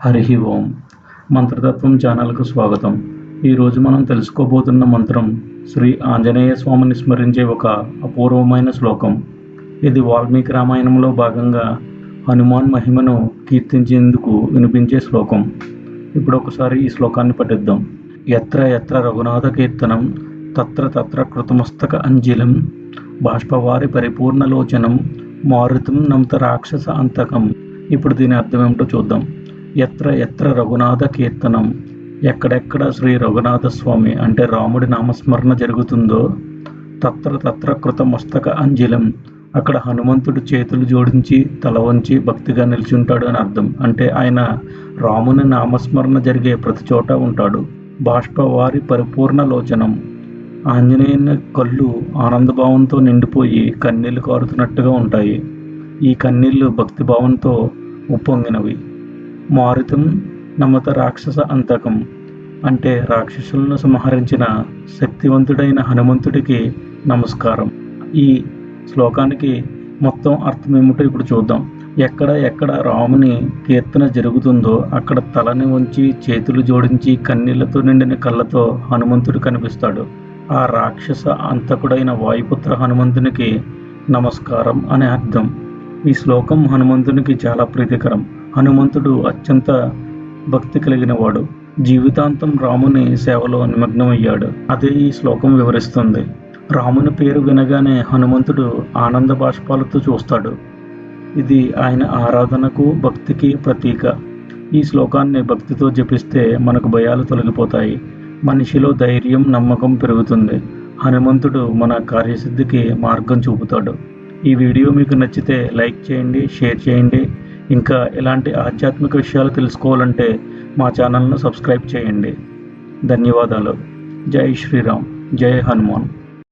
హరి ఓం. మంత్రతత్వం ఛానల్కు స్వాగతం. ఈరోజు మనం తెలుసుకోబోతున్న మంత్రం శ్రీ ఆంజనేయ స్వామిని స్మరించే ఒక అపూర్వమైన శ్లోకం. ఇది వాల్మీకి రామాయణంలో భాగంగా హనుమాన్ మహిమను కీర్తించేందుకు వినిపించే శ్లోకం. ఇప్పుడు ఒకసారి ఈ శ్లోకాన్ని పఠిద్దాం. ఎత్ర ఎత్ర రఘునాథ కీర్తనం తత్ర తత్ర కృతమస్తక అంజిలం బాష్పవారి పరిపూర్ణలోచనం మారుతం నమత రాక్షస అంతకం. ఇప్పుడు దీని అర్థం ఏమిటో చూద్దాం. ఎత్ర ఎత్ర రఘునాథ కీర్తనం. ఎక్కడెక్కడ శ్రీ రఘునాథ స్వామి అంటే రాముడి నామస్మరణ జరుగుతుందో తత్ర తత్ర కృత మస్తక అంజలం. అక్కడ హనుమంతుడు చేతులు జోడించి తల వంచి భక్తిగా నిల్చుంటాడు అని అర్థం. అంటే ఆయన రాముని నామస్మరణ జరిగే ప్రతి చోట ఉంటాడు. బాష్పవారి పరిపూర్ణ లోచనం. ఆంజనేయుని కళ్ళు ఆనందభావంతో నిండిపోయి కన్నీళ్ళు కారుతున్నట్టుగా ఉంటాయి. ఈ కన్నీళ్ళు భక్తిభావంతో ఉప్పొంగినవి. మారుతం నమత రాక్షస అంతకం. అంటే రాక్షసులను సంహరించిన శక్తివంతుడైన హనుమంతుడికి నమస్కారం. ఈ శ్లోకానికి మొత్తం అర్థం ఏమిటో ఇప్పుడు చూద్దాం. ఎక్కడ ఎక్కడ రాముని కీర్తన జరుగుతుందో అక్కడ తలని ఉంచి చేతులు జోడించి కన్నీళ్ళతో నిండిన కళ్ళతో హనుమంతుడు కనిపిస్తాడు. ఆ రాక్షస అంతకుడైన వాయుపుత్ర హనుమంతునికి నమస్కారం అనే అర్థం. ఈ శ్లోకం హనుమంతునికి చాలా ప్రీతికరం. హనుమంతుడు అత్యంత భక్తి కలిగిన వాడు జీవితాంతం రాముని సేవలో నిమగ్నమయ్యాడు. అదే ఈ శ్లోకం వివరిస్తుంది. రాముని పేరు వినగానే హనుమంతుడు ఆనంద బాష్పాలతో చూస్తాడు. ఇది ఆయన ఆరాధనకు భక్తికి ప్రతీక. ఈ శ్లోకాన్ని భక్తితో జపిస్తే మనకు భయాలు తొలగిపోతాయి. మనిషిలో ధైర్యం నమ్మకం పెరుగుతుంది. హనుమంతుడు మన కార్యసిద్ధికి మార్గం చూపుతాడు. ఈ వీడియో మీకు నచ్చితే లైక్ చేయండి షేర్ చేయండి. ఇంకా ఇలాంటి ఆధ్యాత్మిక విషయాలు తెలుసుకోవాలంటే మా ఛానల్ను సబ్స్క్రైబ్ చేయండి. ధన్యవాదాలు. జై శ్రీరామ్. జై హనుమాన్.